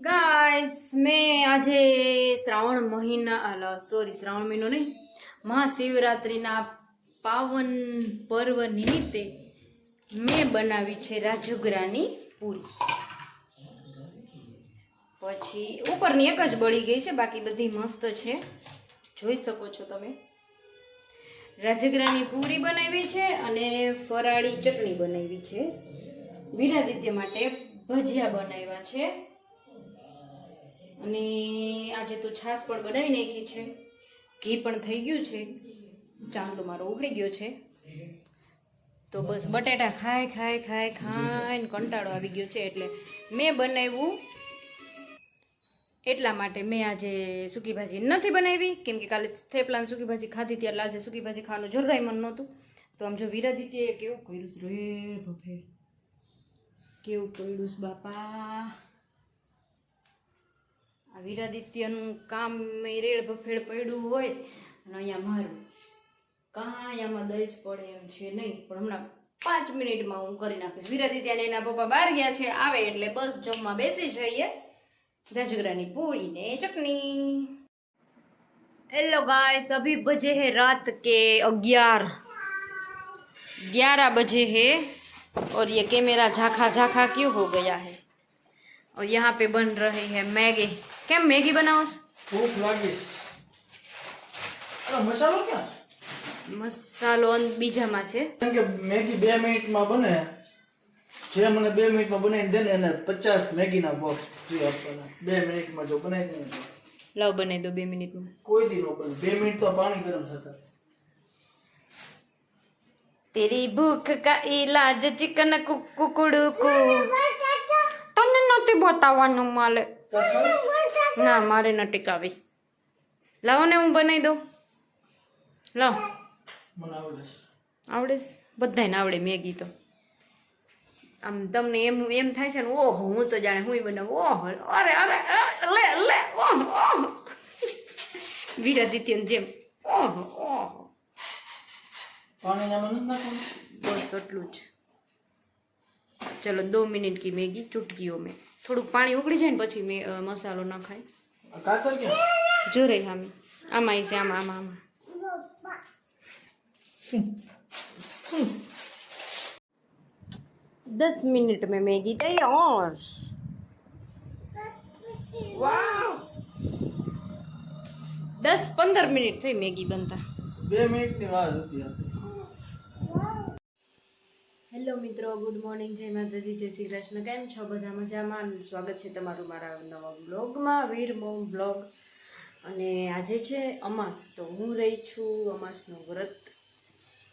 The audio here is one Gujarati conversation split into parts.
ગાઈસ મેં આજે શ્રાવણ મહિના, અલા સોરી શ્રાવણ મહિનો નહીં. મહાશિવરાત્રિના પાવન પર્વ નિમિત્તે મેં બનાવી છે રાજુગરાની પૂરી. પછી ઉપરની એક જ બળી ગઈ છે, બાકી બધી મસ્ત છે. જોઈ શકો છો તમે. રાજગરાની પૂરી બનાવી છે અને ફરાળી ચટણી બનાવી છે. વિરાદિત્ય માટે ભજીયા બનાવ્યા છે. અને આજે તો છાશ પણ બનાવી નાખી છે. ઘી પણ થઈ ગયું છે. ચાંદલો મારો ઉગડી ગયો છે. તો બસ બટેટા ખાય ખાય ખાય ખાય ને કંટાળો આવી ગયો છે એટલે મેં બનાવ્યું એટલા માટે મેં આજે સૂકી ભાજી નથી બનાવી. કેમ કે કાલે થેપલા ને સૂકી ભાજી ખાધી હતી એટલે આજે સૂકી ભાજી ખાવાનું જરાય મન નહોતું. તો આમ જો વિરાદિત્યએ કેવું કર્યું રે રેડ કેવું કર્યું બાપા? આ વિરાદિત્યનું કામ એ રેડ બફેડ પડ્યું હોય અને અહીંયા મારું કાંઈ આમાં દઈશ પડે એમ છે નહીં પણ હમણાં પાંચ મિનિટમાં હું કરી નાખીશ વિરાદિત્ય અને એના પપ્પા બહાર ગયા છે આવે એટલે બસ જમવા બેસી જઈએ રાજગરાની પૂરી ને ચટણી हेलो गाइस अभी बजे हैं रात के ग्यारह ग्यारह बजे है और ये कैमरा झाखा झाखा क्यों हो गया है और यहाँ पे बन रही है मैगी क्या मैगी बनाओ ભૂખ લાગી અરે મસાલો ક્યાં મસાલો અન- બીજામાં છે કેમ કે મેગી બે મિનિટમાં બને જે મને બે મિનિટમાં બનાવીને દે ને એને પચાસ મેગીના બોક્સ ફ્રી આપવાના બે મિનિટમાં જો બનાવી દે ને તો. લાવ બનાવી દો બે મિનિટમાં કોઈ દી નો બને બે મિનિટ તો પાણી ગરમ થતા તેરી ભૂખ કા ઈલાજ ચિકન કુકડું કુ તને નથી બતાવવાનું માલે તો ખાલી ના મારે નથી કાવી લાવો ને હું બનાવી દઉં. લાવ. આવડે બધાને આવડે મેગી તો. આમ તમને એમ એમ થાય છે ને ઓહો હું તો જાણે હું બનાવું. ઓહો અરે અરે લે લે ઓહો ઓહો. વિરાદિત્યન જેમ. ઓહો ઓહો. બસ એટલું જ. ચલો દો મિનિટ કી મેગી ચૂટકીઓ મેં. થોડુંક પાણી ઉકળી જાય ને પછી મેં મસાલો નખાય જો રહી આમે આમાં આવી છે આમાં આમાં આમાં. દસ મિનિટ મેં મેગી તૈયાર દસ પંદર મિનિટ થઈ મેગી બનતા. બે મિનિટની વાત હતી હેલો મિત્રો, ગુડ મોર્નિંગ, જય માતાજી, જય શ્રી કૃષ્ણ. કેમ છો? બધા મજામાં? સ્વાગત છે તમારું મારા નવા બ્લોગમાં, વીર મોમ બ્લોગ. અને આજે છે અમાસ, તો હું રહી છું અમાસનું વ્રત.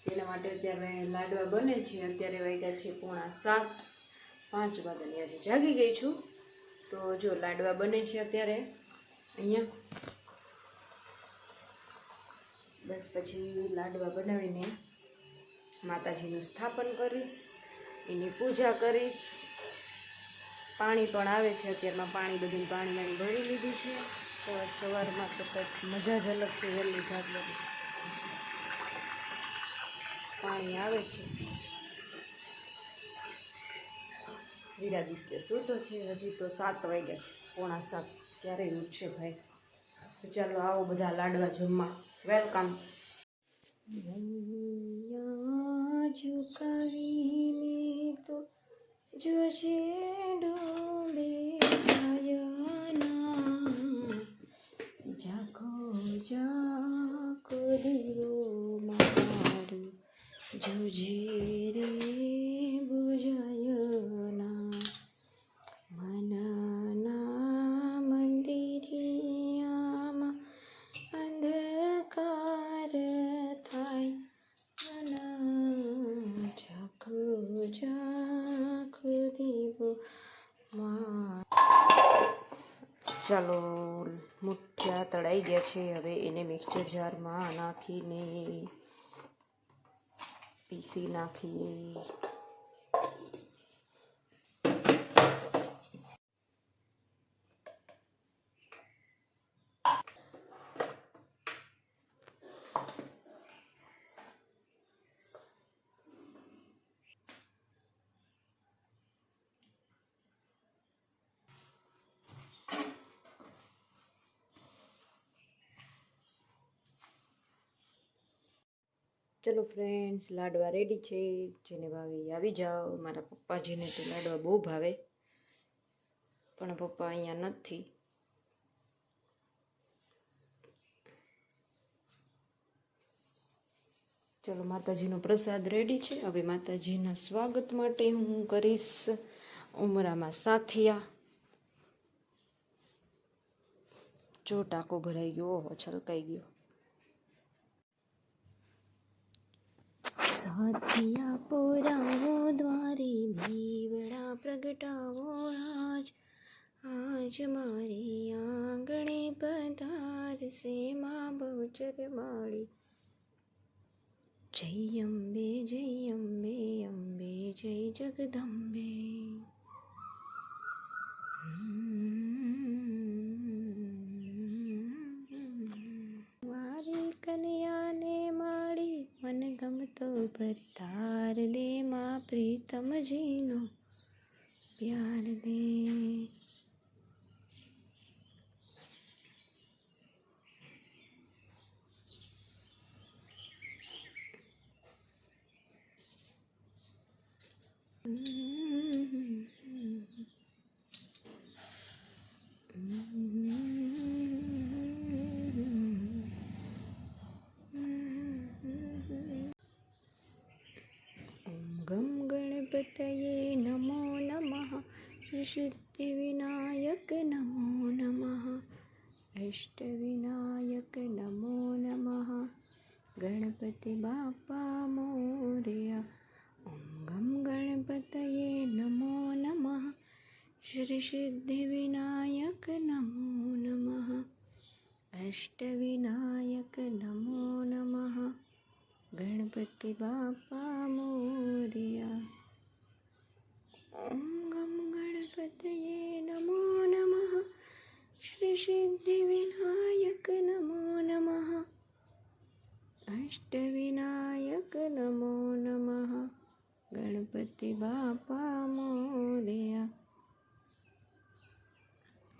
તેના માટે અત્યારે લાડવા બને છે. અત્યારે વાગ્યા છે પોણા સાત. પાંચ વાગ્યાની આજે જાગી ગઈ છું. તો જો, લાડવા બને છે અત્યારે. અહીંયા. બસ પછી લાડવા બનાવીને માતાજીનું સ્થાપન કરીશ, એની પૂજા કરીશ. પાણી પણ આવે છે, અત્યારમાં પાણી બધું પાણી મારી ભરી લીધું છે. તો સવારમાં તો કંઈક મજા જ અલગ છે, વહેલું જાગવાની. પાણી આવે છે. વિરાદિત્ય સૂતો છે. હજી તો સાત વાગ્યા છે. પોણા સાત ક્યારેય ઉઠશે ભાઈ? તો ચાલો આવો બધા લાડવા જમવા. વેલકમ નૈયા ઝુકાવીને તો જોજે ડોબે ચાલો મુઠ્ઠિયા તળાઈ ગયા છે. હવે એને મિક્સર જારમાં નાખીને પીસી નાખીએ. ચલો ફ્રેન્ડ્સ લાડવા રેડી છે. જેને ભાવે આવી જાઓ. મારા પપ્પાજીને તો લાડવા બહુ ભાવે. પણ પપ્પા અહીંયા નથી. ચલો માતાજીનો પ્રસાદ રેડી છે. હવે માતાજીના સ્વાગત માટે હું કરીશ ઉમરામાં સાથિયા. જો ટાંકો ભરાઈ ગયો છલકાઈ ગયો. સાથિયા પોરાવો, દ્વારે દીવડા પ્રગટાવો, આજ આજ મારી આંગણે પધારશે માં બહુચર માળી જય અંબે જય અંબે અંબે, જય જગદંબે. મારી ગમતો તાર દે માં પ્રીતમજીનો પ્યાર દે ગમ ગણપતયે નમો નમઃ. સિદ્ધિવિનાયક નમો નમઃ. અષ્ટવિનાયક નમો નમઃ. ગણપતિ બાપા મોર્યા. ઓમ ગમ ગણપતયે નમો નમઃ. શ્રી સિદ્ધિવિનાયક નમો નમઃ. અષ્ટવિનાયક નમો નમઃ. ગણપતિ બાપા મોર્યા. ॐ गं गणपतये नमो नमः। श्रीसिद्धिविनायक नमो नमः। अष्टविनायक नमो नमः। गणपति बापा मोदया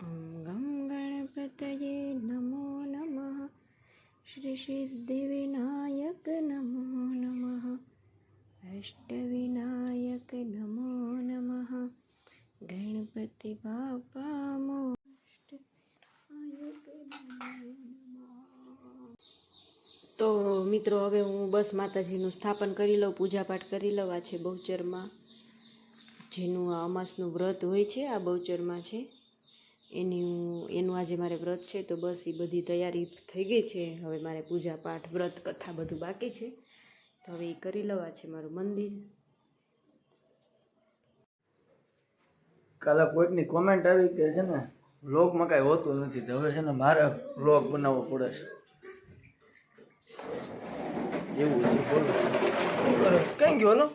ॐ गं गणपतये नमो नमः। श्रीसिद्धिविनायक नमो नमः। अष्ट મિત્રો, હવે હું બસ માતાજીનું સ્થાપન કરી લઉં, પૂજાપાઠ કરી લઉં. છે બહુચરમાં, જેનું આ અમાસનું વ્રત હોય છે, આ બહુચરમાં છે. એની હું, એનું આજે મારે વ્રત છે, તો બસ એ બધી તૈયારી થઈ ગઈ છે. હવે મારે પૂજાપાઠ, વ્રત, કથા બધું બાકી છે. તો હવે એ કરી લવા છે મારું મંદિર. કાલે કોઈકની કોમેન્ટ આવી કે છે ને વ્લોગમાં કાંઈ હોતું નથી, તો હવે છે ને મારે વ્લોગ બનાવવો પડે છે. એવું છે. કઈ ગયો હલો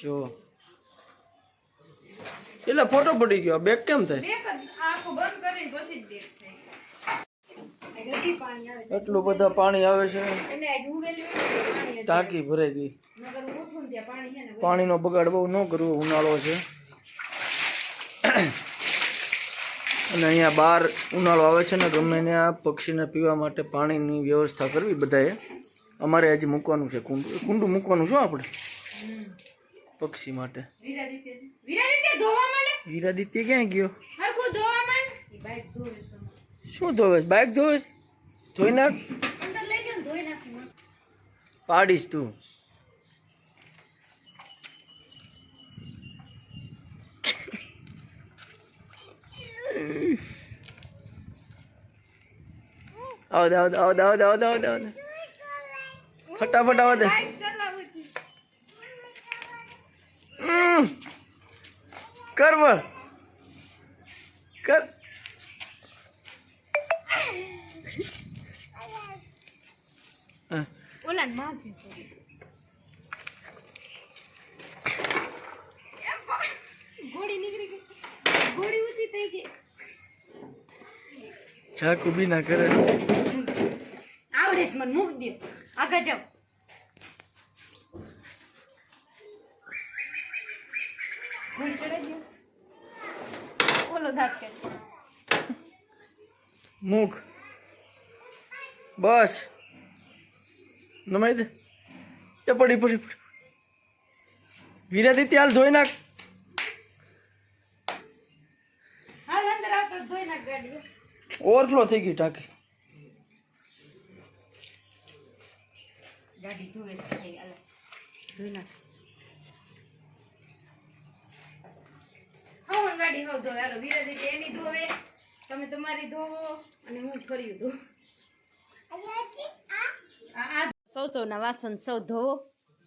જો. એટલે ફોટો પડી ગયો. બેગ કેમ થાય? એટલું બધા પાણી આવે છે. ટાંકી ભરાઈ ગઈ. પાણીનો બગાડ બહુ ન કરવો, ઉનાળો છે. અને અહીંયા બહાર ઉનાળો આવે છે ને ગમે ત્યાં પક્ષીને પીવા માટે પાણીની વ્યવસ્થા કરવી બધાએ. અમારે હજી મૂકવાનું છે કુંડું. કુંડું મૂકવાનું શું આપણે? પક્ષી માટે. વીરાદિત્ય ક્યાં ગયો? શું ધોવે? બાઇક ધોવે ધોઈ નાખ. પાડીશ તું. આવ દે આવ દે આવ દે આવ દે આવ દે આવ દે ફટાફટ આવ દે. કર બળ કર. ઓલા માં ગોળી નીકળી ગઈ. ગોળી ઊંચી થઈ ગઈ. ચાકુ બી ના કરે. છે મને મૂક દે આગળ ચડાઈ દો ઓલો દાંત કે મુખ બસ નમાઈ દે એ પડી પડી પડી વિરાદિત્ય ત્યાં ધોઈ નાખ ઓવરફ્લો થઈ ગયું ટાંકી ગાડી ધોવે થઈ હાલે ધોઈ નાખ હા હું ગાડી હવ ધોવે હાલો વિરાજી એની ધોવે તમે તમારી ધોવો અને હું કર્યું ધો. સૌ સૌના વાસણ સૌ ધોવો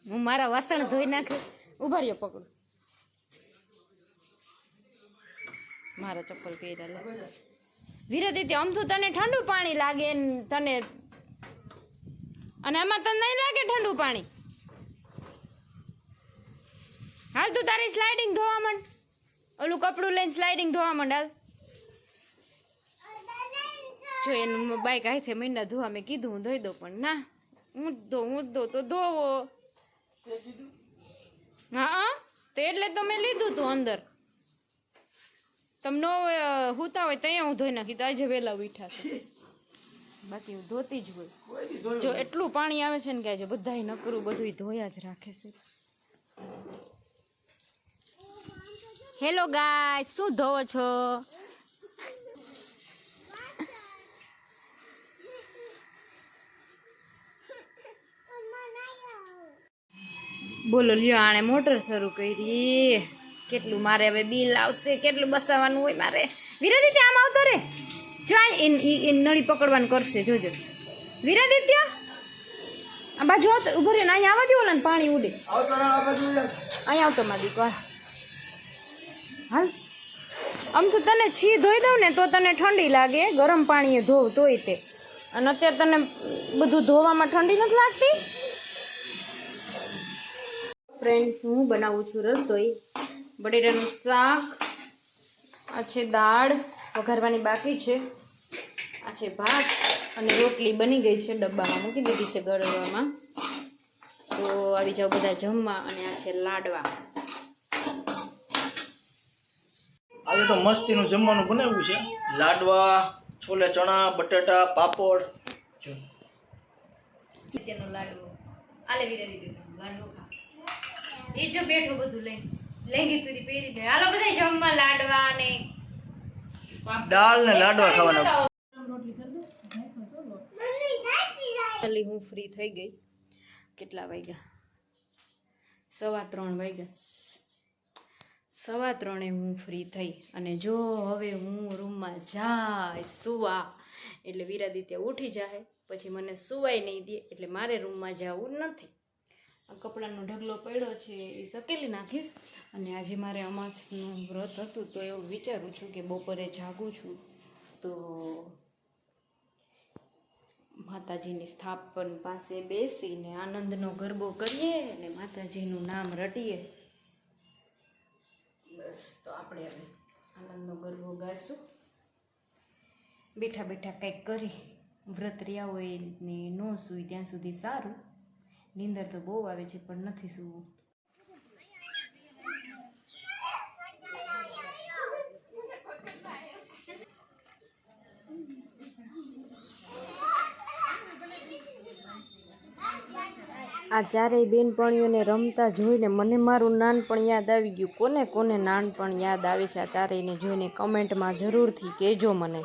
હું મારા વાસણ ધોઈ નાખી. ઊભા રહ્યો પકડું. મારા ચપ્પલ પહેર્યા લે. દીદી આમ તો તને ઠંડુ પાણી લાગે ને તને અને આમાં તને નહીં લાગે ઠંડુ પાણી? હાલ તું તારી સ્લાઇડિંગ ધોવા માંડ. ઓલું કપડું લઈને સ્લાઇડિંગ ધોવા માંડ, હાલ. જો એનું બાઈક હાથે મહિના ધોવા, મેં કીધું, હું ધોઈ દઉં, પણ ના. હું જ ધો, હું જ ધો, તો ધોવો. હા હા. તો એટલે તો મેં લીધું તું અંદર. તમને હુતા હોય તો હું ધોઈ નાખી, તો આજે વહેલા ઉઠ્યા છે. બાકી હું ધોતી જ હોય. જો એટલું પાણી આવે છે ને કે આજે બધાય નકરું બધું ધોયા જ રાખે છે. હેલો ગાય શું ધોવો છો? બોલો લ્યો આણે મોટર શરૂ કરી. કેટલું મારે હવે બિલ આવશે કેટલું બસાવવાનું હોય મારે? વિરાદિત્ય આમ આવતો રે. જો આ એ ઈ નળી પકડવાનું કરશે જોજો. વિરાદિત્ય આ બાજુ આવતો ઊભો રહ્યો અહીંયા આવવા દો ને પાણી ઉડે. અહીંયા. આવતો મારી દીકરો હાલ. આમ તો તને છી ધોઈ દઉં ને તો તને ઠંડી લાગે ગરમ પાણીએ ધોવ તોય તે. અને અત્યારે તને બધું ધોવામાં ઠંડી નથી લાગતી? ફ્રેન્ડ્સ હું બનાવું છું રસોઈ. બટેટાનું શાક આ છે દાળ વઘારવાની બાકી છે. છે ભાત અને રોટલી બની ગઈ છે ડબ્બામાં. મૂકી દીધી છે ગળવામાં. તો આવી જાઓ બધા જમવા અને આ છે લાડવા. આજે તો મસ્તીનું જમવાનું બનાવ્યું છે. લાડવા છોલે ચણા બટાટા પાપડ. તેનો લાડવો. આલે વિરા દીધું લાડવો ખા. એ જો બેઠો બધું લઈ લેંગી તુરી પહેરી દે. હાલો બધા જમવા લાડવા અને દાળ ને લાડવા ખાવાના. ખાલી હું ફ્રી થઈ ગઈ. કેટલા વાગ્યા? સવા ત્રણ વાગ્યા. સવા ત્રણે હું ફ્રી થઈ અને જો હવે હું રૂમમાં જાય સુવા, એટલે વિરાદિત્ય ઉઠી જાય પછી મને સુવાય નહીં દે, એટલે મારે રૂમમાં જવું નથી. આ કપડાનો ઢગલો પડ્યો છે, એ સકેલી નાખીશ. અને આજે મારે અમાસનું વ્રત હતું, તો એવું વિચારું છું કે બપોરે જાગું છું. તો માતાજીની સ્થાપન પાસે બેસીને આનંદનો ગરબો કરીએ અને માતાજીનું નામ રટીએ. બસ, તો આપણે હવે આનંદનો ગરબો ગાશું. બેઠા બેઠા કંઈક કરી. વ્રત રહ્યા હોય ને ન સૂઈ, ત્યાં સુધી સારું. નીંદર તો બહુ આવે છે, પણ નથી સૂવું. આ ચારેય બેનપણીઓને રમતા જોઈને મને મારું નાનપણ યાદ આવી ગયું. કોને કોને નાનપણ યાદ આવે છે આ ચારેયને જોઈને કમેન્ટમાં જરૂરથી કહેજો મને.